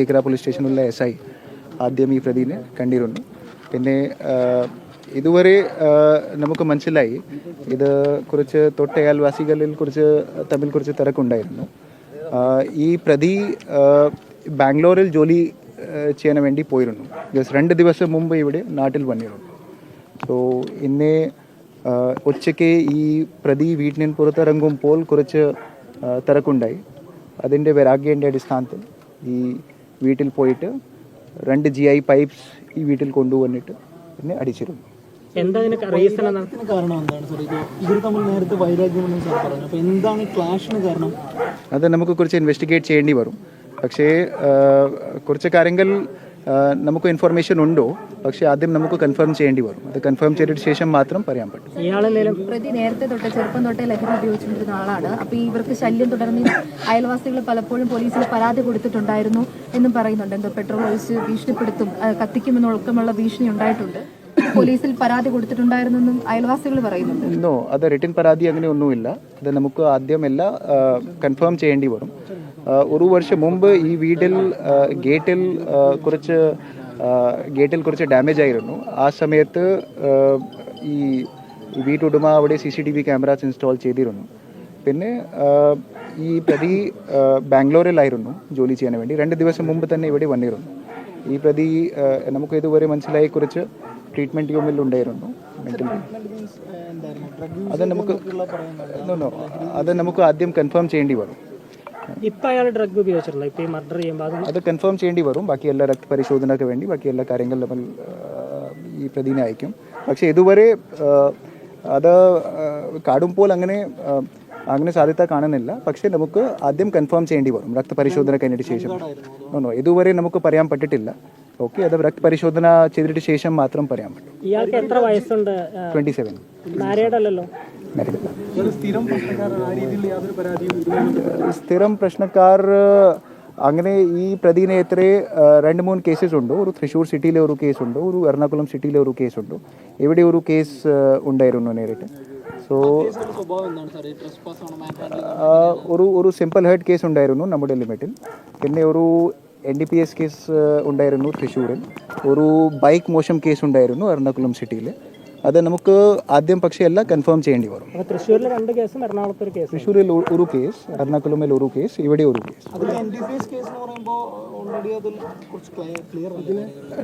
ടീക്കര police സ്റ്റേഷനിലുള്ള S I ആദ്യം ഈ പ്രതിനെ കണ്ടിരുന്നു. പിന്നെ ഇതുവരെ നമുക്ക് മനസ്സിലായി ഇത് കുറച്ച് തൊട്ട അയൽവാസികളിൽ കുറിച്ച് തമ്മിൽ കുറച്ച് തിരക്കുണ്ടായിരുന്നു. ഈ പ്രതി ബാംഗ്ലൂരിൽ ജോലി ചെയ്യാൻ വേണ്ടി പോയിരുന്നു. ജസ്റ്റ് രണ്ട് ദിവസം മുമ്പ് ഇവിടെ നാട്ടിൽ വന്നിരുന്നു. സോ ഇന്ന് ഉച്ചയ്ക്ക് ഈ പ്രതി വീട്ടിന് പുറത്തിറങ്ങുമ്പോൾ കുറച്ച് തിരക്കുണ്ടായി. അതിന്റെ വരാഗ്യന്റെ അടിസ്ഥാനത്തിൽ ഈ വീട്ടിൽ പോയിട്ട് രണ്ട് ജി ഐ പൈപ്സ് ഈ വീട്ടിൽ കൊണ്ടുവന്നിട്ട് പിന്നെ അടിച്ചിരുന്നു. എന്താ റീസൺ കാരണം എന്താണ് സാർ ഇവർ തമ്മിൽ നേരത്തെ വൈരാഗ്യമെന്ന് സാർ പറഞ്ഞു. അപ്പോൾ എന്താണ് ക്ലാഷിന് കാരണം? അത് നമുക്ക് കുറച്ച് ഇൻവെസ്റ്റിഗേറ്റ് ചെയ്യേണ്ടി വരും. പക്ഷേ കുറച്ച് കാര്യങ്ങൾ നമുക്ക് ഇൻഫർമേഷൻ ഉണ്ടോ? പക്ഷേ ആദ്യം നമുക്ക് കൺഫേം ചെയ്യേണ്ടി വരും. അത് കൺഫേം ചെയ്തിട്ട് ശേഷം മാത്രം പറയാൻ പറ്റും. പ്രതി നേരത്തെ തൊട്ട് ചെറുപ്പം തൊട്ടേ ലഹരി ഉപയോഗിച്ചുകൊണ്ടിരുന്ന ആളാണ്. അപ്പൊ ഇവർക്ക് ശല്യം തുടർന്ന് അയൽവാസികൾ പലപ്പോഴും പോലീസിൽ പരാതി കൊടുത്തിട്ടുണ്ടായിരുന്നു എന്നും പറയുന്നുണ്ട്. എന്തോ പെട്രോൾ ഒഴിച്ച് ഭീഷണിപ്പെടുത്തും കത്തിക്കുമെന്നൊഴുക്കമുള്ള ഭീഷണി ഉണ്ടായിട്ടുണ്ട്. പോലീസിൽ പരാതി കൊടുത്തിട്ടുണ്ടായിരുന്നെന്നും അയൽവാസികൾ പറയുന്നുണ്ട്. നോ അത് റിട്ടേൺ പരാതി അങ്ങനെ ഒന്നുമില്ല. അത് നമുക്ക് ആദ്യം എല്ലാം കൺഫേം ചെയ്യേണ്ടി വരും. ഒരു വർഷം മുമ്പ് ഈ വീട്ടിൽ ഗേറ്റിൽ കുറച്ച് ഗേറ്റിൽ കുറച്ച് ഡാമേജ് ആയിരുന്നു. ആ സമയത്ത് ഈ വീട്ടുടമ അവിടെ C C T V cameras install ചെയ്തിരുന്നു. പിന്നെ ഈ പ്രതി ബാംഗ്ലൂരിലായിരുന്നു ജോലി ചെയ്യാൻ വേണ്ടി. രണ്ട് ദിവസം മുമ്പ് തന്നെ ഇവിടെ വന്നിരുന്നു. ഈ പ്രതി നമുക്ക് ഇതുവരെ മനസ്സിലായി കുറച്ച് ട്രീറ്റ്മെന്റ് യൂമിൽ ഉണ്ടായിരുന്നു. അത് നമുക്ക്. അത് നമുക്ക് ആദ്യം കൺഫേം ചെയ്യേണ്ടി വരും ഇപ്പൊ അയാൾ ഡ്രഗ് ഉപയോഗിച്ചിട്ടുണ്ടോ ഇപ്പൊ ഈ മർഡർ ചെയ്യുമ്പോൾ അത് കൺഫേം ചെയ്യേണ്ടി വരും. ബാക്കി എല്ലാ രക്തപരിശോധനയ്ക്ക് വേണ്ടി ബാക്കി എല്ലാ കാര്യങ്ങളും നമ്മൾ ഈ പ്രതിനെ അയക്കും. പക്ഷെ ഇതുവരെ അത് കാടും കാടുമ്പോൾ അങ്ങനെ അങ്ങനെ സാധ്യത കാണുന്നില്ല. പക്ഷെ നമുക്ക് ആദ്യം കൺഫേം ചെയ്യേണ്ടി വരും. രക്തപരിശോധന കഴിഞ്ഞിട്ട് ശേഷം. ഇതുവരെ നമുക്ക് പറയാൻ പറ്റിട്ടില്ല. ഓക്കെ അത് രക്തപരിശോധന ചെയ്തിട്ട് ശേഷം മാത്രം പറയാൻ പറ്റും. ഇയാൾക്ക് എത്ര വയസ്സുണ്ട്? ട്വന്റി സെവൻ മാരീഡ് അല്ലല്ലോ. ഒരു സ്ഥിരം പ്രശ്നക്കാരൻ രീതിയിൽ യാതൊരു പരാതിയും ഇതുവരെ സ്ഥിരം പ്രശ്നക്കാർ അങ്ങനെ ഈ പ്രതിനെ എത്ര രണ്ട് മൂന്ന് കേസസ് ഉണ്ട്. ഒരു തൃശ്ശൂർ സിറ്റിയിലെ ഒരു കേസ് ഉണ്ട്. ഒരു എറണാകുളം സിറ്റിയിലെ ഒരു കേസ് ഉണ്ട്. ഇവിടെ ഒരു കേസ് ഉണ്ടായിരുന്നു നേരിട്ട്. സോ ഒരു ഒരു സിമ്പിൾ ഹേർട്ട് കേസ് ഉണ്ടായിരുന്നു നമ്മുടെ ലിമിറ്റിൽ പിന്നെ ഒരു N D P S case ഉണ്ടായിരുന്നു തൃശ്ശൂരിൽ. ഒരു ബൈക്ക് മോശം കേസ് ഉണ്ടായിരുന്നു എറണാകുളം സിറ്റിയിൽ അത് നമുക്ക് ആദ്യം പക്ഷേ എല്ലാം കൺഫേം ചെയ്യേണ്ടി വരും തൃശ്ശൂരിൽ രണ്ട് കേസും എറണാകുളത്ത് ഒരു കേസ്. തൃശ്ശൂരിൽ ഒരു കേസ് എറണാകുളമിൽ ഒരു കേസ് ഇവിടെ ഒരു കേസ്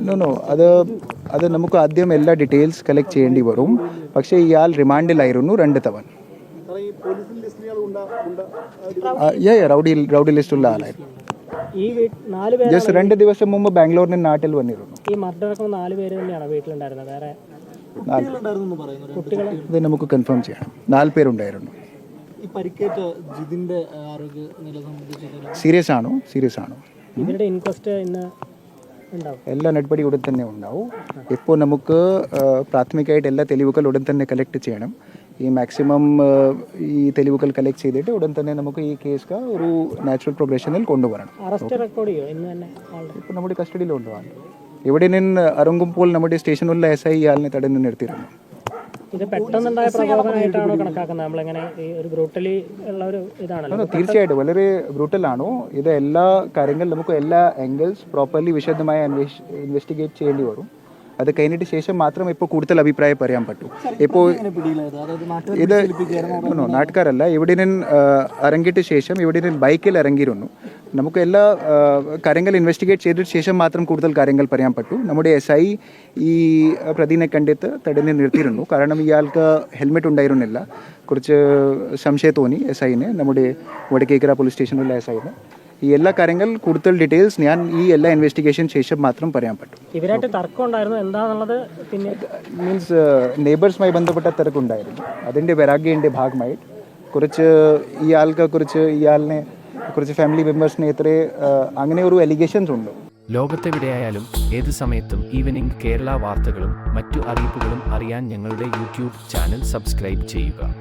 നോ നോ അത് അത് നമുക്ക് ആദ്യം എല്ലാ ഡീറ്റെയിൽസ് കളക്ട് ചെയ്യേണ്ടി വരും. പക്ഷേ ഇയാൾ റിമാൻഡിലായിരുന്നു രണ്ട് തവണ. റൗഡി റൗഡി ലിസ്റ്റുള്ള ആളായിരുന്നു. ഈ നാല് പേര് ജസ്റ്റ് രണ്ട് ദിവസം മുമ്പ് ബാംഗ്ലൂരിന് നാട്ടിൽ വന്നിരുന്നു. ഈ മർഡർ നടക്കുന്ന നാല് പേര് തന്നെയാണ് വീട്ടിലുണ്ടായിരുന്നത്. വേറെ ഇത് നമുക്ക് കൺഫേം ചെയ്യണം. നാല് പേരുണ്ടായിരുന്നു. സീരിയസ് ആണോ? സീരിയസ് ആണോ? ഇവരുടെ ഇൻക്വസ്റ്റ് ഇന്ന് എല്ലാ നടപടി ഉടൻ തന്നെ ഉണ്ടാവും. ഇപ്പോൾ നമുക്ക് പ്രാഥമികമായിട്ട് എല്ലാ തെളിവുകൾ ഉടൻ തന്നെ കളക്ട് ചെയ്യണം. ഈ മാക്സിമം ഈ തെളിവുകൾ കളക്ട് ചെയ്തിട്ട് ഉടൻ തന്നെ നമുക്ക് ഈ കേസ് ഒരു നാച്ചുറൽ പ്രൊഗ്രഷനിൽ കൊണ്ടുവരണം. ഇപ്പം നമ്മുടെ കസ്റ്റഡിയിൽ കൊണ്ടുപോകാൻ ഇവിടെ നിന്ന് ഇറങ്ങുമ്പോൾ നമ്മുടെ സ്റ്റേഷനിലുള്ള എസ് ഐ ഇയാളിനെ തടഞ്ഞു നിർത്തിയിരുന്നു ഇത് പെട്ടെന്നുണ്ടായ പ്രകോപനമായിട്ടാണോ കണക്കാക്കുന്നത്? നമ്മളിങ്ങനെ ഒരു ബ്രൂട്ടലി ഉള്ള ഒരു ഇതാണല്ലോ. തീർച്ചയായിട്ടും. വളരെ ബ്രൂട്ടലാണോ ഇത് എല്ലാ കാര്യങ്ങളും നമുക്ക് എല്ലാ ആംഗിൾസ് പ്രോപ്പർലി വിശദമായി ഇൻവെസ്റ്റിഗേറ്റ് ചെയ്യേണ്ടി വരും. അത് കഴിഞ്ഞിട്ട് ശേഷം മാത്രം ഇപ്പോൾ കൂടുതൽ അഭിപ്രായം പറയാൻ പറ്റൂ. ഇപ്പോൾ ഇത് നാട്ടുകാരല്ല. ഇവിടെ നിന്ന് ഇറങ്ങിയിട്ട് ശേഷം ഇവിടെ നിന്ന് ബൈക്കിൽ ഇറങ്ങിയിരുന്നു നമുക്ക് എല്ലാ കാര്യങ്ങൾ ഇൻവെസ്റ്റിഗേറ്റ് ചെയ്തിട്ട് ശേഷം മാത്രം കൂടുതൽ കാര്യങ്ങൾ പറയാൻ പറ്റൂ. നമ്മുടെ എസ് ഐ ഈ പ്രതിനെ കണ്ടിട്ട് തടഞ്ഞ് നിർത്തിയിരുന്നു. കാരണം ഇയാൾക്ക് ഹെൽമെറ്റ് ഉണ്ടായിരുന്നില്ല. കുറച്ച് സംശയം തോന്നി എസ് ഐന് നമ്മുടെ വടക്കേക്കര പോലീസ് സ്റ്റേഷനിലുള്ള എസ് ഐന് ഈ എല്ലാ കാര്യങ്ങൾ കൂടുതൽ ഡീറ്റെയിൽസ് ഞാൻ ഈ എല്ലാ ഇൻവെസ്റ്റിഗേഷൻ ശേഷം മാത്രം പറയാൻ പറ്റും. ഇവരായിട്ട് തർക്കം ഉണ്ടായിരുന്നു? എന്താന്നുള്ളത് പിന്നെ? മീൻസ് നെയ്ബേഴ്സുമായി ബന്ധപ്പെട്ട തിരക്കുണ്ടായിരുന്നു. അതിന്റെ വരാഗ്യന്റെ ഭാഗമായി. കുറച്ച് ഇയാൾക്ക് കുറിച്ച് ഇയാളിനെ കുറച്ച് ഫാമിലി മെമ്പേഴ്സിനെ എത്ര അങ്ങനെ ഒരു അലിഗേഷൻസ് ഉണ്ട്. ലോകത്തെവിടെയായാലും ഏത് സമയത്തും ഈവനിംഗ് കേരള വാർത്തകളും മറ്റു അറിയിപ്പുകളും അറിയാൻ ഞങ്ങളുടെ യൂട്യൂബ് ചാനൽ സബ്സ്ക്രൈബ് ചെയ്യുക.